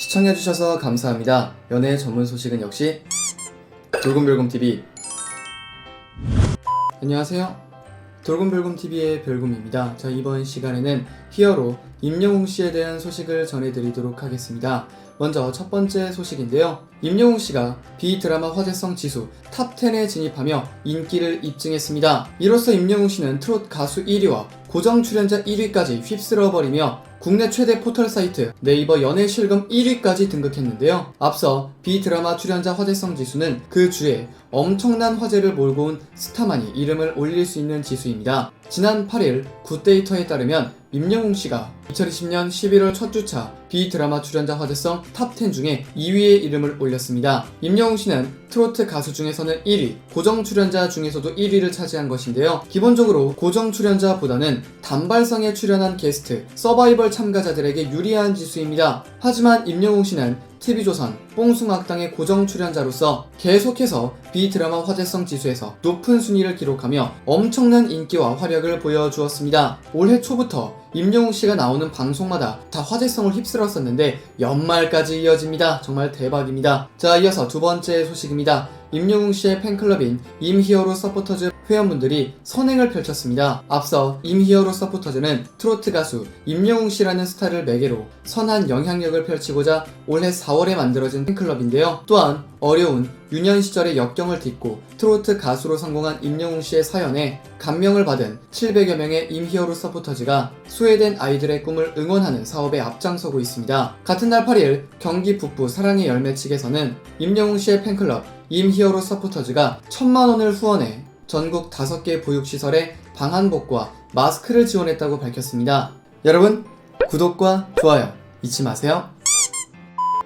시청해주셔서 감사합니다. 연애 전문 소식은 역시 돌곰별곰TV. 안녕하세요. 돌곰별곰TV의 별곰입니다. 자, 이번 시간에는 히어로 임영웅 씨에 대한 소식을 전해드리도록 하겠습니다. 먼저 첫 번째 소식인데요. 임영웅 씨가 비드라마 화제성 지수 탑 10에 진입하며 인기를 입증했습니다. 이로써 임영웅 씨는 트롯 가수 1위와 고정 출연자 1위까지 휩쓸어버리며 국내 최대 포털 사이트 네이버 연예 실검 1위까지 등극했는데요. 앞서 비드라마 출연자 화제성 지수는 그 주에 엄청난 화제를 몰고 온 스타만이 이름을 올릴 수 있는 지수입니다. 지난 8일 굿데이터에 따르면 임영웅 씨가 2020년 11월 첫 주차 비드라마 출연자 화제성 탑10 중에 2위의 이름을 올렸습니다. 임영웅 씨는 트로트 가수 중에서는 1위, 고정 출연자 중에서도 1위를 차지한 것인데요. 기본적으로 고정 출연자보다는 단발성에 출연한 게스트, 서바이벌 참가자들에게 유리한 지수입니다. 하지만 임영웅 씨는 TV조선 뽕숭악당의 고정 출연자로서 계속해서 비드라마 화제성 지수에서 높은 순위를 기록하며 엄청난 인기와 화력을 보여주었습니다. 올해 초부터 임영웅 씨가 나오는 방송마다 다 화제성을 휩쓸었었는데 연말까지 이어집니다. 정말 대박입니다. 자, 이어서 두 번째 소식입니다. 임영웅 씨의 팬클럽인 임히어로 서포터즈 회원분들이 선행을 펼쳤습니다. 앞서 임히어로 서포터즈는 트로트 가수 임영웅 씨라는 스타를 매개로 선한 영향력을 펼치고자 올해 4월에 만들어진 팬클럽인데요. 또한 어려운 유년 시절의 역경을 딛고 트로트 가수로 성공한 임영웅 씨의 사연에 감명을 받은 700여 명의 임히어로 서포터즈가 소외된 아이들의 꿈을 응원하는 사업에 앞장서고 있습니다. 같은 날 8일 경기 북부 사랑의 열매 측에서는 임영웅 씨의 팬클럽 임히어로 서포터즈가 천만 원을 후원해 전국 5개 보육시설에 방한복과 마스크를 지원했다고 밝혔습니다. 여러분, 구독과 좋아요 잊지 마세요.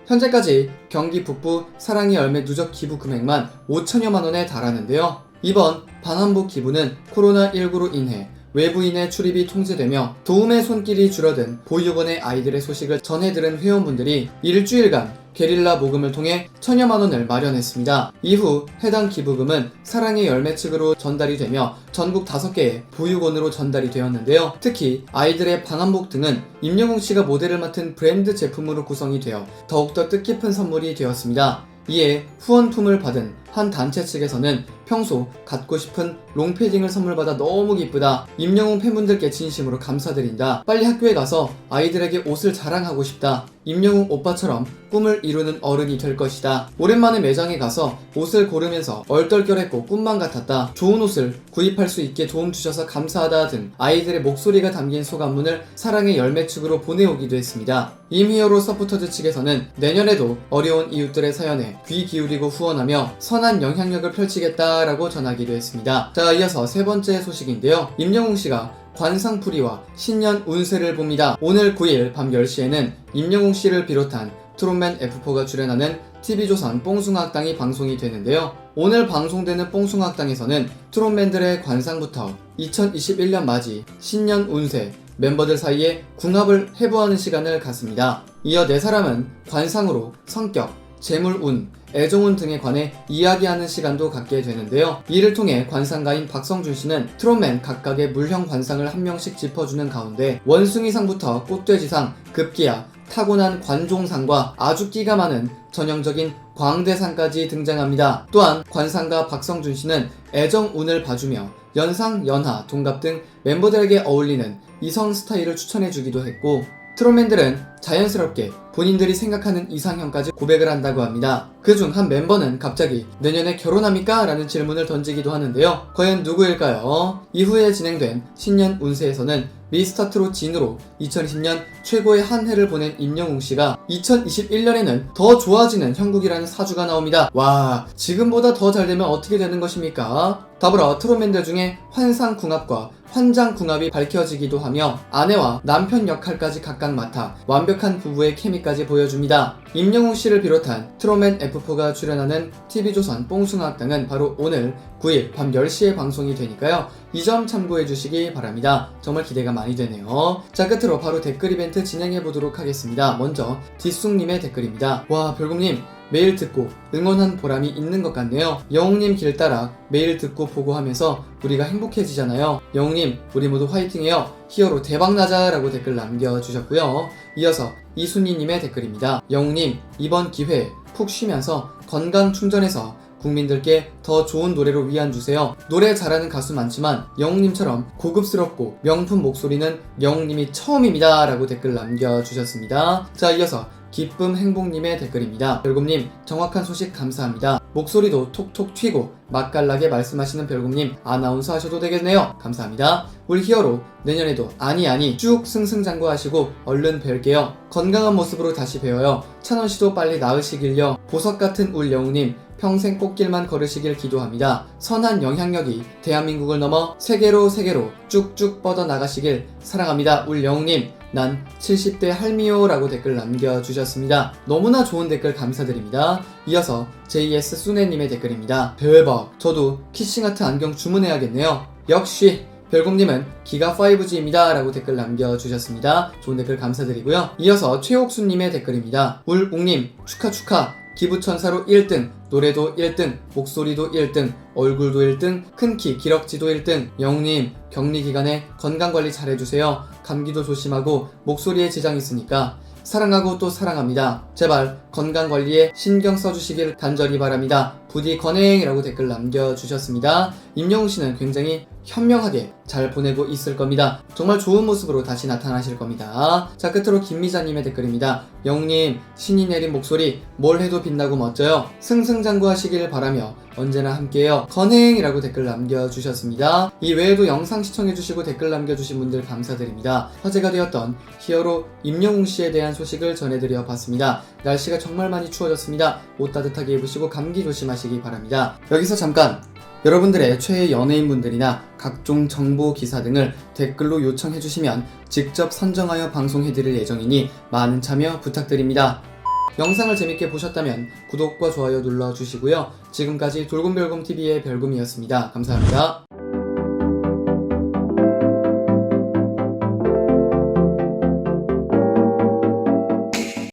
현재까지 경기 북부 사랑의 열매 누적 기부 금액만 5천여만 원에 달하는데요. 이번 방한복 기부는 코로나19로 인해 외부인의 출입이 통제되며 도움의 손길이 줄어든 보육원의 아이들의 소식을 전해들은 회원분들이 일주일간 게릴라 모금을 통해 천여만 원을 마련했습니다. 이후 해당 기부금은 사랑의 열매 측으로 전달이 되며 전국 5개의 보육원으로 전달이 되었는데요. 특히 아이들의 방한복 등은 임영웅 씨가 모델을 맡은 브랜드 제품으로 구성이 되어 더욱더 뜻깊은 선물이 되었습니다. 이에 후원품을 받은 한 단체 측에서는 평소 갖고 싶은 롱패딩을 선물 받아 너무 기쁘다. 임영웅 팬분들께 진심으로 감사드린다. 빨리 학교에 가서 아이들에게 옷을 자랑하고 싶다. 임영웅 오빠처럼 꿈을 이루는 어른이 될 것이다. 오랜만에 매장에 가서 옷을 고르면서 얼떨결했고 꿈만 같았다. 좋은 옷을 구입할 수 있게 도움 주셔서 감사하다 등 아이들의 목소리가 담긴 소감문을 사랑의 열매 측으로 보내오기도 했습니다. 임히어로 서포터즈 측에서는 내년에도 어려운 이웃들의 사연에 귀 기울이고 후원하며 선한 영향력을 펼치겠다라고 전하기도 했습니다. 자, 이어서 세 번째 소식인데요. 임영웅 씨가 관상풀이와 신년 운세를 봅니다. 오늘 9일 밤 10시에는 임영웅 씨를 비롯한 트롯맨 F4가 출연하는 TV조선 뽕숭아학당이 방송이 되는데요. 오늘 방송되는 뽕숭아학당에서는 트롯맨들의 관상부터 2021년 맞이, 신년 운세, 멤버들 사이에 궁합을 해부하는 시간을 갖습니다. 이어 네 사람은 관상으로 성격, 재물 운, 애정운 등에 관해 이야기하는 시간도 갖게 되는데요. 이를 통해 관상가인 박성준 씨는 트롯맨 각각의 물형 관상을 한 명씩 짚어주는 가운데 원숭이상부터 꽃돼지상, 급기야, 타고난 관종상과 아주 끼가 많은 전형적인 광대상까지 등장합니다. 또한 관상가 박성준 씨는 애정운을 봐주며 연상, 연하, 동갑 등 멤버들에게 어울리는 이성 스타일을 추천해주기도 했고 트롯맨들은 자연스럽게 본인들이 생각하는 이상형까지 고백을 한다고 합니다. 그 중 한 멤버는 갑자기 내년에 결혼합니까? 라는 질문을 던지기도 하는데요. 과연 누구일까요? 이후에 진행된 신년 운세에서는 미스터 트롯 진으로 2020년 최고의 한 해를 보낸 임영웅 씨가 2021년에는 더 좋아지는 형국이라는 사주가 나옵니다. 와, 지금보다 더 잘 되면 어떻게 되는 것입니까? 더불어 트롯맨들 중에 환상궁합과 환장궁합이 밝혀지기도 하며 아내와 남편 역할까지 각각 맡아 완벽 한 부부의 케미까지 보여줍니다. 임영웅 씨를 비롯한 트롯맨 F4가 출연하는 TV조선 뽕숭아학당은 바로 오늘 9일 밤 10시에 방송이 되니까요. 이 점 참고해 주시기 바랍니다. 정말 기대가 많이 되네요. 자, 끝으로 바로 댓글 이벤트 진행해 보도록 하겠습니다. 먼저 뒷숙님의 댓글입니다. 와, 별공님. 매일 듣고 응원한 보람이 있는 것 같네요. 영웅님 길 따라 매일 듣고 보고 하면서 우리가 행복해지잖아요. 영웅님, 우리 모두 화이팅해요. 히어로 대박나자 라고 댓글 남겨주셨고요. 이어서 이순희님의 댓글입니다. 영웅님, 이번 기회에 푹 쉬면서 건강 충전해서 국민들께 더 좋은 노래로 위안 주세요. 노래 잘하는 가수 많지만 영웅님처럼 고급스럽고 명품 목소리는 영웅님이 처음입니다. 라고 댓글 남겨주셨습니다. 자, 이어서 기쁨 행복님의 댓글입니다. 별곰님, 정확한 소식 감사합니다. 목소리도 톡톡 튀고 맛깔나게 말씀하시는 별곰님, 아나운서 하셔도 되겠네요. 감사합니다. 우리 히어로 내년에도 아니 아니 쭉 승승장구하시고 얼른 뵐게요. 건강한 모습으로 다시 배워요. 찬원 씨도 빨리 나으시길요. 보석 같은 울 영웅님, 평생 꽃길만 걸으시길 기도합니다. 선한 영향력이 대한민국을 넘어 세계로 세계로 쭉쭉 뻗어 나가시길 사랑합니다. 울 영웅님. 난 70대 할미요라고 댓글 남겨주셨습니다. 너무나 좋은 댓글 감사드립니다. 이어서 JS 수네님의 댓글입니다. 대박! 저도 키싱아트 안경 주문해야겠네요. 역시 별곰님은 기가 5G입니다. 라고 댓글 남겨주셨습니다. 좋은 댓글 감사드리고요. 이어서 최옥수님의 댓글입니다. 울웅님 축하 축하 기부천사로 1등 노래도 1등 목소리도 1등 얼굴도 1등 큰 키 기럭지도 1등 영웅님 격리 기간에 건강관리 잘해주세요. 감기도 조심하고 목소리에 지장 있으니까 사랑하고 또 사랑합니다. 제발 건강 관리에 신경 써주시길 간절히 바랍니다. 부디 건행이라고 댓글 남겨주셨습니다. 임영웅 씨는 굉장히 현명하게 잘 보내고 있을 겁니다. 정말 좋은 모습으로 다시 나타나실 겁니다. 자, 끝으로 김미자님의 댓글입니다. 영웅님, 신이 내린 목소리, 뭘 해도 빛나고 멋져요. 승승장구 하시길 바라며 언제나 함께해요. 건행이라고 댓글 남겨주셨습니다. 이 외에도 영상 시청해주시고 댓글 남겨주신 분들 감사드립니다. 화제가 되었던 히어로 임영웅 씨에 대한 소식을 전해드려 봤습니다. 날씨가 정말 많이 추워졌습니다. 옷 따뜻하게 입으시고 감기 조심하시기 바랍니다. 여기서 잠깐 여러분들의 최애 연예인분들이나 각종 정보 기사 등을 댓글로 요청해 주시면 직접 선정하여 방송해 드릴 예정이니 많은 참여 부탁드립니다. 영상을 재밌게 보셨다면 구독과 좋아요 눌러 주시고요. 지금까지 돌곰별곰TV의 별곰이었습니다. 감사합니다.